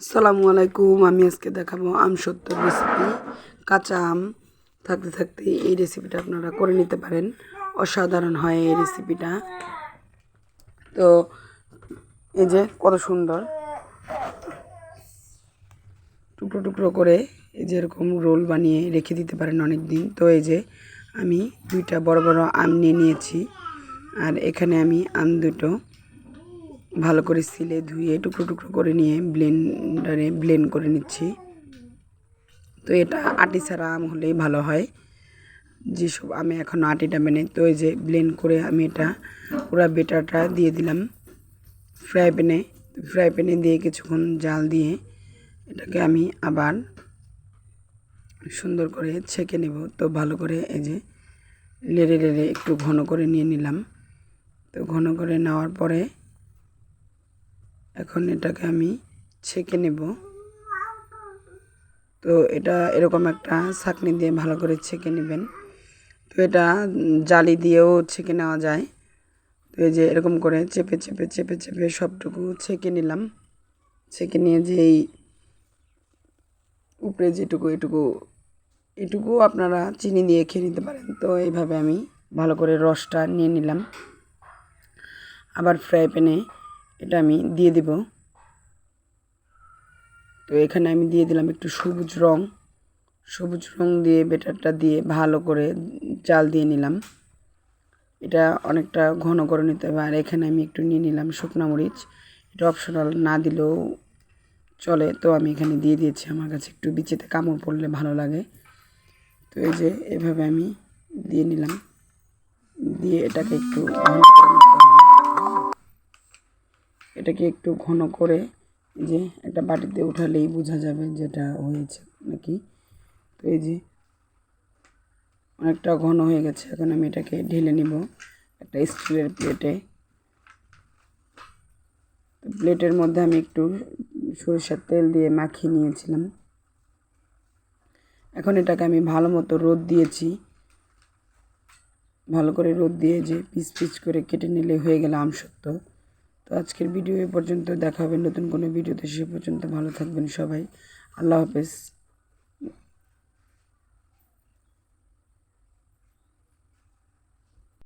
আসসালামু আলাইকুম, আমি আজকে দেখাবো আম সত্তর রেসিপি কাঁচা আম, থাকতে থাকতে এই রেসিপিটা আপনারা করে নিতে পারেন। অসাধারণ হয় এই রেসিপিটা তো, এই যে কত সুন্দর। টুকরো টুকরো করে এই যে এরকম রোল বানিয়ে রেখে দিতে পারেন অনেক দিন তো এই যে আমি দুইটা বড় বড় আম নিয়ে নিয়েছি। আর এখানে আমি আম দুটো ভালো করে সিলে, ধুয়ে টুকরো টুকরো করে নিয়ে ব্লেন্ডারে ব্লেন্ড করে নিচ্ছি। তো এটা আটি ছাড়া আম হলেই ভালো হয়। যেসব আমি এখন আটিটা মেনে, তো এই যে ব্লেন্ড করে আমি এটা পুরো বেটারটা দিয়ে দিলাম ফ্রাই প্যানে ফ্রাই প্যানে দিয়ে কিছুক্ষণ জাল দিয়ে এটাকে আমি আবার সুন্দর করে ছেঁকে নেব। তো ভালো করে এই যে লেড়ে লেড়ে একটু ঘন করে নিয়ে নিলাম। তো ঘন করে নেওয়ার পরে এখন এটাকে আমি ছেঁকে নেব। তো এটা এরকম একটা ছাঁকনি দিয়ে ভালো করে ছেঁকে নেবেন। তো এটা জালি দিয়েও ছেঁকে নেওয়া যায়। তো এই যে এরকম করে চেপে চেপে চেপে চেপে সবটুকু ছেঁকে নিলাম। ছেঁকে নিয়ে যে এই উপরে যেটুকু, এটুকু এটুকু আপনারা চিনি দিয়ে খেয়ে নিতে পারেন। তো এইভাবে আমি ভালো করে রসটা নিয়ে নিলাম। আবার ফ্রাই প্যানে এটা আমি দিয়ে দিব। তো এখানে আমি দিয়ে দিলাম একটু সবুজ রং। সবুজ রং দিয়ে বেটারটা দিয়ে ভালো করে জাল দিয়ে নিলাম। এটা অনেকটা ঘন করে নিতে হবে। আর এখানে আমি একটু নিয়ে নিলাম শুকনো মরিচ। এটা অপশনাল না দিলেও চলে। তো আমি এখানে দিয়ে দিয়েছি। আমার কাছে একটু বিচিতে কামড় পড়লে ভালো লাগে। তো এই যে এভাবে আমি দিয়ে নিলাম। দিয়ে এটাকে একটু ঘন করে এটাকে একটু ঘন করে যে একটা বাটিতে উঠালেই বোঝা যাবে যেটা হয়েছে নাকি। তো এই যে অনেকটা ঘন হয়ে গেছে, এখন আমি এটাকে ঢেলে নিব একটা স্টিলের প্লেটে। তো প্লেটের মধ্যে আমি একটু সরিষার তেল দিয়ে মাখিয়ে নিয়েছিলাম। এখন এটাকে আমি ভালো মতো রোদ দিয়েছি। ভালো করে রোদ দিয়ে যে পিস পিস করে কেটে নিলে হয়ে গেল আমসত্ব তো আজকের ভিডিও এ পর্যন্ত দেখা হবে নতুন কোনো ভিডিওতে, সে পর্যন্ত ভালো থাকবেন সবাই। আল্লাহ হাফেজ।